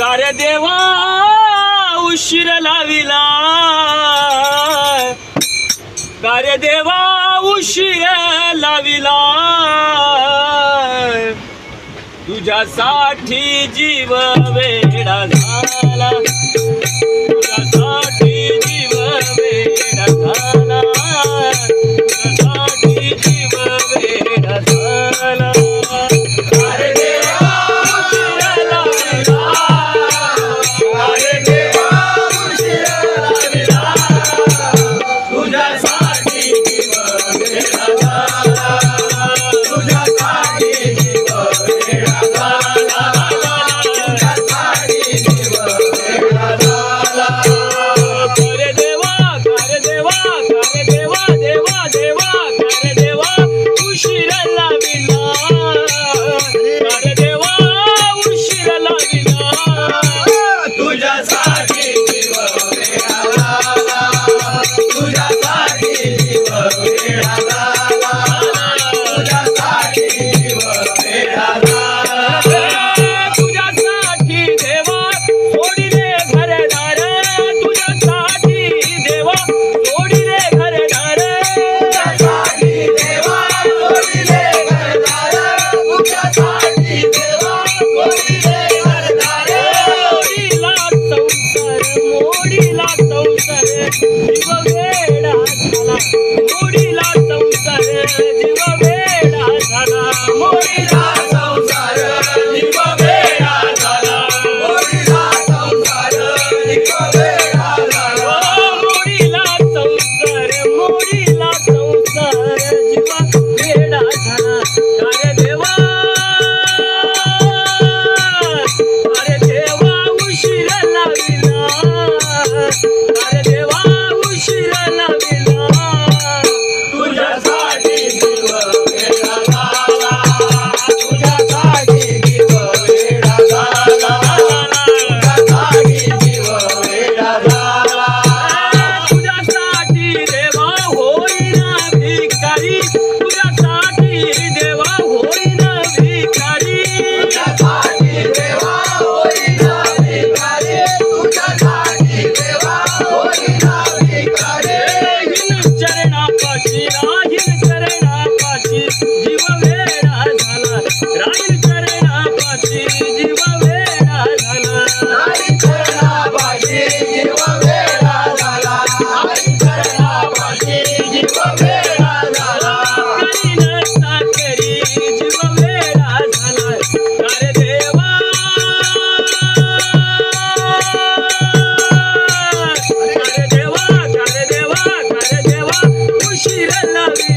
गाऱ्या देवा उशीर लाविला. गाऱ्या देवा उशीर लाविला. तुझ्यासाठी जीव वेडा झाला. जीव वेडा जीव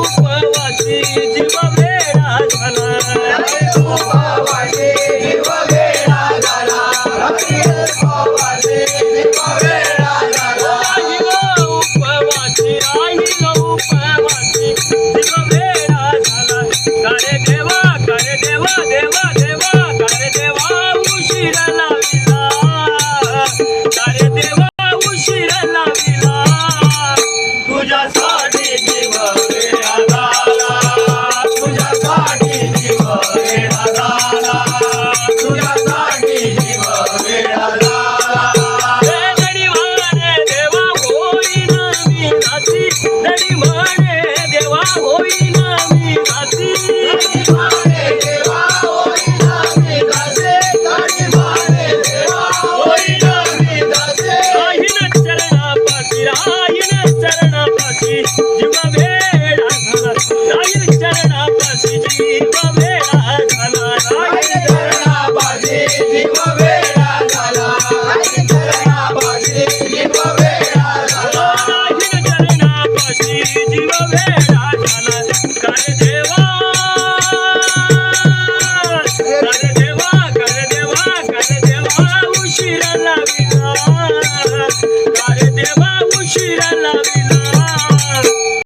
我管我自己。